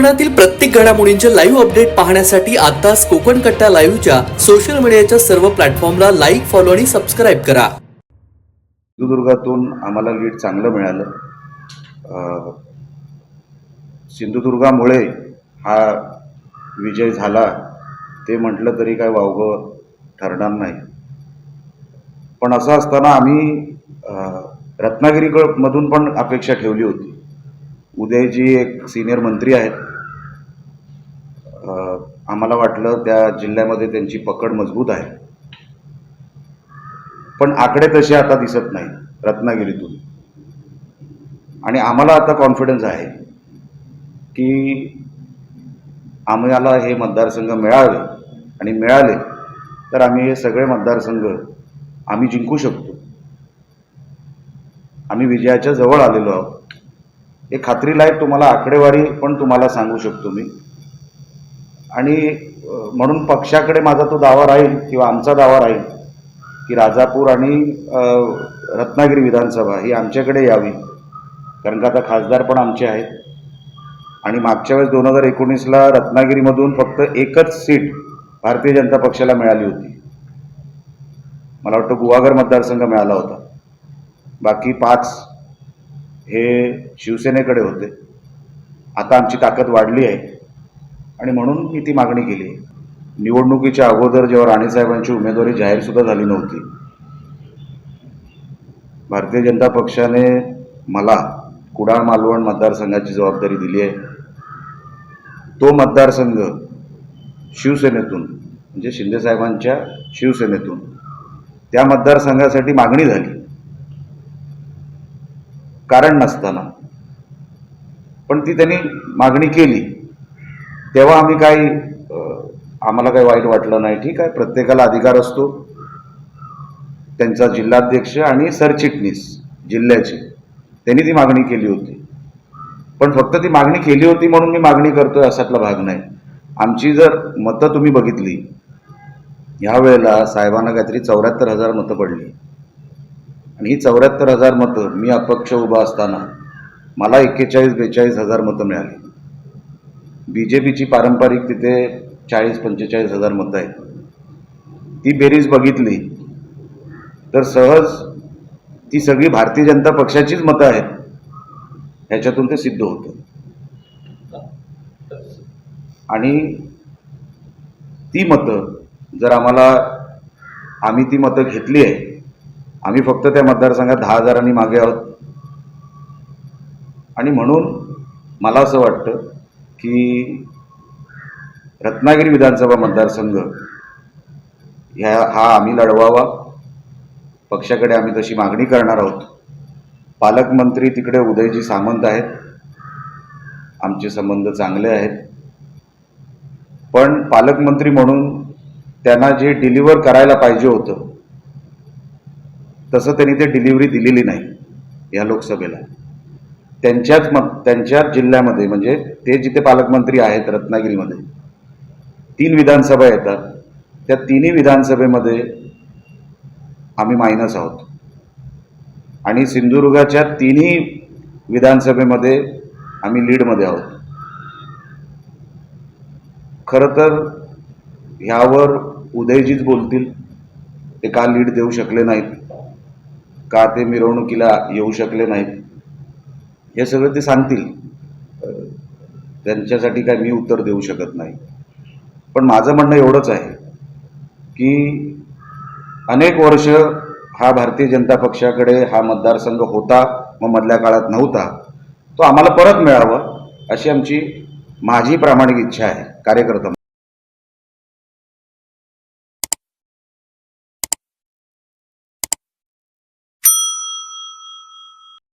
कोकणातील प्रत्येक घडामोडींचे लाईव्ह अपडेट पाहण्यासाठी आताच कोकण कट्टा लाईव्हच्या सोशल मीडियाच्या सर्व प्लॅटफॉर्मला लाईक फॉलो आणि सबस्क्राईब करा. सिंधुदुर्गातून आम्हाला लीड चांगलं मिळालं. सिंधुदुर्गामुळे हा विजय झाला ते म्हटलं तरी काय वावगं ठरणार नाही. पण असं असताना आम्ही रत्नागिरीकडमधून पण अपेक्षा ठेवली होती. उदयजी एक सिनियर मंत्री आहेत. आम्हाला वाटलं त्या जिल्ह्यामध्ये त्यांची पकड मजबूत आहे. पण आकडे तसे आता दिसत नाही रत्नागिरीतून. आणि आम्हाला आता कॉन्फिडन्स आहे की आम्हाला हे मतदारसंघ मिळावे आणि मिळाले तर आम्ही हे सगळे मतदारसंघ आम्ही जिंकू शकतो. आम्ही विजयाच्या जवळ आलेलो आहोत. हे खात्रीलायक तुम्हाला आकडेवारी पण तुम्हाला सांगू शकतो मी. आणि म्हणून पक्षाकडे माझा तो दावा राहील किंवा आमचा दावा राहील की राजापूर आणि रत्नागिरी विधानसभा ही आमच्याकडे यावी. कारण का आता खासदार पण आमचे आहेत. आणि मागच्या वेळेस दोन हजार एकोणीसला रत्नागिरीमधून फक्त एकच सीट भारतीय जनता पक्षाला मिळाली होती. मला वाटतं गुवाघर मतदारसंघ मिळाला होता. बाकी पाच हे शिवसेनेकडे होते. आता आमची ताकद वाढली आहे. आणि म्हणून मी ती मागणी केली. निवडणुकीच्या अगोदर जेव्हा राणेसाहेबांची उमेदवारी जाहीरसुद्धा झाली नव्हती भारतीय जनता पक्षाने मला कुडाळ मालवण मतदारसंघाची जबाबदारी दिली आहे. तो मतदारसंघ शिवसेनेतून म्हणजे शिंदेसाहेबांच्या शिवसेनेतून त्या मतदारसंघासाठी मागणी झाली. कारण नसताना. पण ती त्यांनी मागणी केली. तेव्हा आम्ही काही आम्हाला काही वाईट वाटलं नाही. ठीक आहे? प्रत्येकाला अधिकार असतो. त्यांचा जिल्हाध्यक्ष आणि सरचिटणीस जिल्ह्याची. त्यांनी ती मागणी केली होती. पण फक्त ती मागणी केली होती म्हणून मी मागणी करतोय असातला भाग नाही. आमची जर मतं तुम्ही बघितली ह्या वेळेला साहेबांना काहीतरी चौऱ्याहत्तर हजार मतं पडली. आणि ही चौऱ्याहत्तर हजार मतं मी अपक्ष उभा असताना मला एक्केचाळीस बेचाळीस हजार मतं मिळाली. बी जे पीची पारंपरिक तिथे चाळीस पंचेचाळीस हजार मतं आहेत. ती बेरीज बघितली तर सहज ती सगळी भारतीय जनता पक्षाचीच मतं आहेत. ह्याच्यातून ते सिद्ध होतं. आणि ती मतं जर आम्हाला आम्ही ती मतं घेतली आहे आम्ही फक्त त्या मतदारसंघात दहा हजारांनी मागे आहोत. आणि म्हणून मला असं वाटतं की रत्नागिरी विधानसभा मतदारसंघ ह्या हा आम्ही लढवावा. पक्षाकडे आम्ही तशी मागणी करणार आहोत. पालकमंत्री तिकडे उदयजी सामंत आहेत. आमचे संबंध चांगले आहेत. पण पालकमंत्री म्हणून त्यांना जे डिलिव्हर करायला पाहिजे होतं तसं त्यांनी ते डिलिव्हरी दिलेली नाही या लोकसभेला. त्यांच्याच म त्यांच्याच जिल्ह्यामध्ये म्हणजे ते जिथे पालकमंत्री आहेत रत्नागिरीमध्ये तीन विधानसभा येतात. त्या तिन्ही विधानसभेमध्ये आम्ही मायनस आहोत. आणि सिंधुदुर्गाच्या तिन्ही विधानसभेमध्ये आम्ही लीडमध्ये आहोत. खरं तर ह्यावर उदयजीच बोलतील ते का लीड देऊ शकले नाहीत? का ते मिरवणुकीला येऊ शकले नाहीत? हे सगळं ते सांगतील. त्यांच्यासाठी काय मी उत्तर देऊ शकत नाही. पण माझं म्हणणं एवढंच आहे की अनेक वर्ष हा भारतीय जनता पक्षाकडे हा मतदारसंघ होता मग मधल्या काळात नव्हता. तो आम्हाला परत मिळावा अशी आमची माझी प्रामाणिक इच्छा आहे कार्यकर्ता